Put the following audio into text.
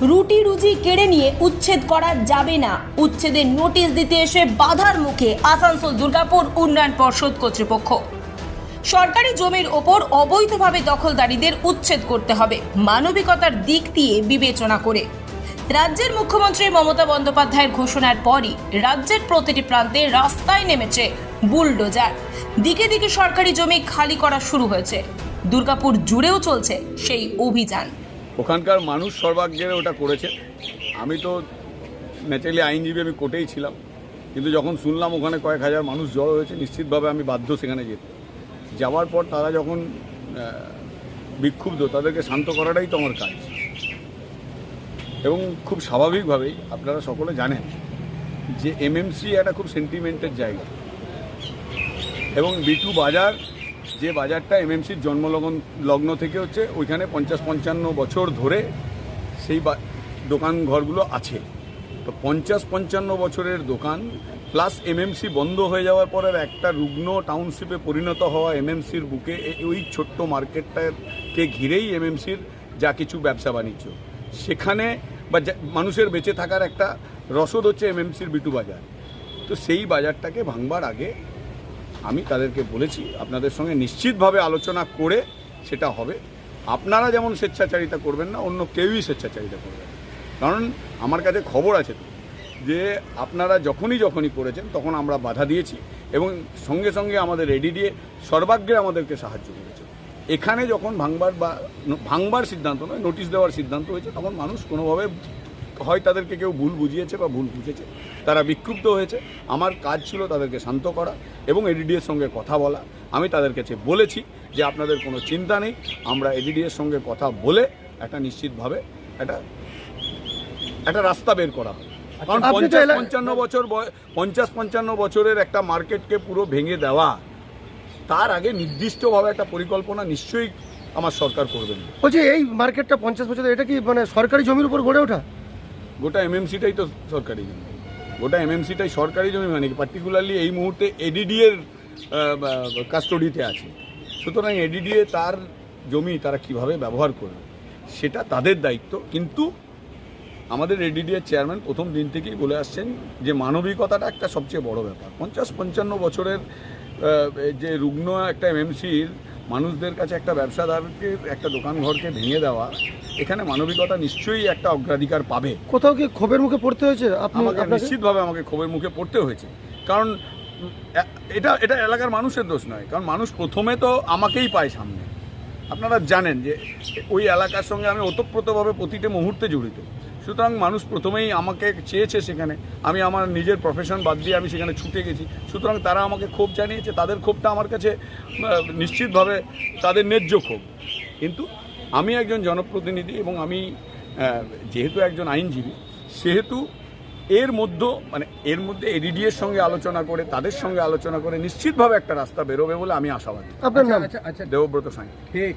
রুটি রুজি কেড়ে নিয়ে উচ্ছেদ করা যাবে না। উচ্ছেদের নোটিশ দিতে এসে বাধার মুখে আসানসোল দুর্গাপুর উন্নয়ন পর্ষদ কর্তৃপক্ষ। সরকারি জমির ওপর অবৈধভাবে দখলদারীদের উচ্ছেদ করতে হবে, মানবিকতার দিক দিয়ে বিবেচনা করে। রাজ্যের মুখ্যমন্ত্রী মমতা বন্দ্যোপাধ্যায়ের ঘোষণার পরই রাজ্যের প্রতিটি প্রান্তে রাস্তায় নেমেছে বুলডোজার। দিকে দিকে সরকারি জমি খালি করা শুরু হয়েছে। দুর্গাপুর জুড়েও চলছে সেই অভিযান। ওখানকার মানুষ সর্বাগ্রে ওটা করেছে। আমি তো ন্যাচারালি আইনজীবী, আমি কোর্টেই ছিলাম। কিন্তু যখন শুনলাম ওখানে কয়েক হাজার মানুষ জড়ো হয়েছে, নিশ্চিতভাবে আমি বাধ্য সেখানে যেতে। যাওয়ার পর তারা যখন বিক্ষুব্ধ, তাদেরকে শান্ত করাটাই তো আমার কাজ। এবং খুব স্বাভাবিকভাবেই আপনারা সকলে জানেন যে এমএমসি একটা খুব সেন্টিমেন্টের জায়গা। এবং বিটু বাজার যে বাজারটা এমএমসির জন্মলগ্ন লগ্ন থেকে হচ্ছে ওইখানে পঞ্চাশ পঞ্চান্ন বছর ধরে সেই দোকান ঘরগুলো আছে। তো পঞ্চাশ পঞ্চান্ন বছরের দোকান প্লাস এমএমসি বন্ধ হয়ে যাওয়ার পর একটা রুগ্ন টাউনশিপে পরিণত হওয়া এমএমসির বুকে ওই ছোট্ট মার্কেটটাকে ঘিরেই এমএমসির যা কিছু ব্যবসা বাণিজ্য। সেখানে বা মানুষের বেঁচে থাকার একটা রসদ হচ্ছে এমএমসির বিটু বাজার। তো সেই বাজারটাকে ভাঙবার আগে আমি তাদেরকে বলেছি, আপনাদের সঙ্গে নিশ্চিতভাবে আলোচনা করে সেটা হবে। আপনারা যেমন স্বেচ্ছাচারিতা করবেন না, অন্য কেউই স্বেচ্ছাচারিতা করবেন কারণ আমার কাছে খবর আছে যে আপনারা যখনই যখনই করেছেন, তখন আমরা বাধা দিয়েছি এবং সঙ্গে সঙ্গে আমাদের রেডি দিয়ে সর্বাগ্রে আমাদেরকে সাহায্য করেছে। এখানে যখন ভাঙবার বা ভাঙবার সিদ্ধান্ত নয়, নোটিশ দেওয়ার সিদ্ধান্ত হয়েছে, তখন মানুষ কোনোভাবে হয় তাদেরকে কেউ ভুল বুঝিয়েছে বা ভুল বুঝেছে। তারা বিক্ষুব্ধ হয়েছে। আমার কাজ ছিল তাদেরকে শান্ত করা এবং এডিডিএর সঙ্গে কথা বলা। আমি তাদের কাছে বলেছি যে আপনাদের কোনো চিন্তা নেই আমরা এডিডিএর সঙ্গে কথা বলে একটা নিশ্চিতভাবে একটা একটা রাস্তা বের করা হবে। কারণ পঞ্চাশ পঞ্চান্ন বছর পঞ্চাশ পঞ্চান্ন বছরের একটা মার্কেটকে পুরো ভেঙে দেওয়া তার আগে নির্দিষ্টভাবে একটা পরিকল্পনা নিশ্চয়ই আমার সরকার করবেন। বলছি এই মার্কেটটা পঞ্চাশ বছর এটা কি মানে সরকারি জমির উপর গড়ে ওঠা? গোটা এম এমএমসিটাই তো সরকারি জমি। গোটা এমএমসিটাই সরকারি জমি মানে পার্টিকুলারলি এই মুহূর্তে এডিডি এর কাস্টডিতে আছে। সুতরাং এডিডিএ তার জমি তারা কীভাবে ব্যবহার করবে, সেটা তাদের দায়িত্ব। কিন্তু আমাদের এডিডি এর চেয়ারম্যান প্রথম দিন থেকেই বলে আসছেন যে মানবিকতাটা একটা সবচেয়ে বড় ব্যাপার। পঞ্চাশ পঞ্চান্ন বছরের যে রুগ্ন একটা এমএমসির মানুষদের কাছে একটা ব্যবসাদারকে একটা দোকান ঘরকে ভেঙে দেওয়া এখানে মানবিকতা নিশ্চয়ই একটা অগ্রাধিকার পাবে। কোথাও কি ক্ষোভের মুখে পড়তে হয়েছে? আমাকে নিশ্চিতভাবে আমাকে ক্ষোভের মুখে পড়তে হয়েছে। কারণ এটা এটা এলাকার মানুষের দোষ নয়। কারণ মানুষ প্রথমে তো আমাকেই পায় সামনে। আপনারা জানেন যে ওই এলাকার সঙ্গে আমি ওতপ্রোতভাবে প্রতিটি মুহূর্তে জড়িত। সুতরাং মানুষ প্রথমেই আমাকে চেয়েছে সেখানে। আমি আমার নিজের প্রফেশন বাদ দিয়ে আমি সেখানে ছুটে গেছি। সুতরাং তারা আমাকে ক্ষোভ জানিয়েছে তাদের ক্ষোভটা আমার কাছে নিশ্চিতভাবে তাদের ন্যায্য ক্ষোভ। কিন্তু আমি একজন জনপ্রতিনিধি এবং আমি যেহেতু একজন আইনজীবী সেহেতু এর মধ্যে মানে এর মধ্যে এডিডি এর সঙ্গে আলোচনা করে তাদের সঙ্গে আলোচনা করে নিশ্চিতভাবে একটা রাস্তা বেরোবে বলে আমি আশাবাদী। আপনার নাম? দেবব্রত সাঁই ঠিক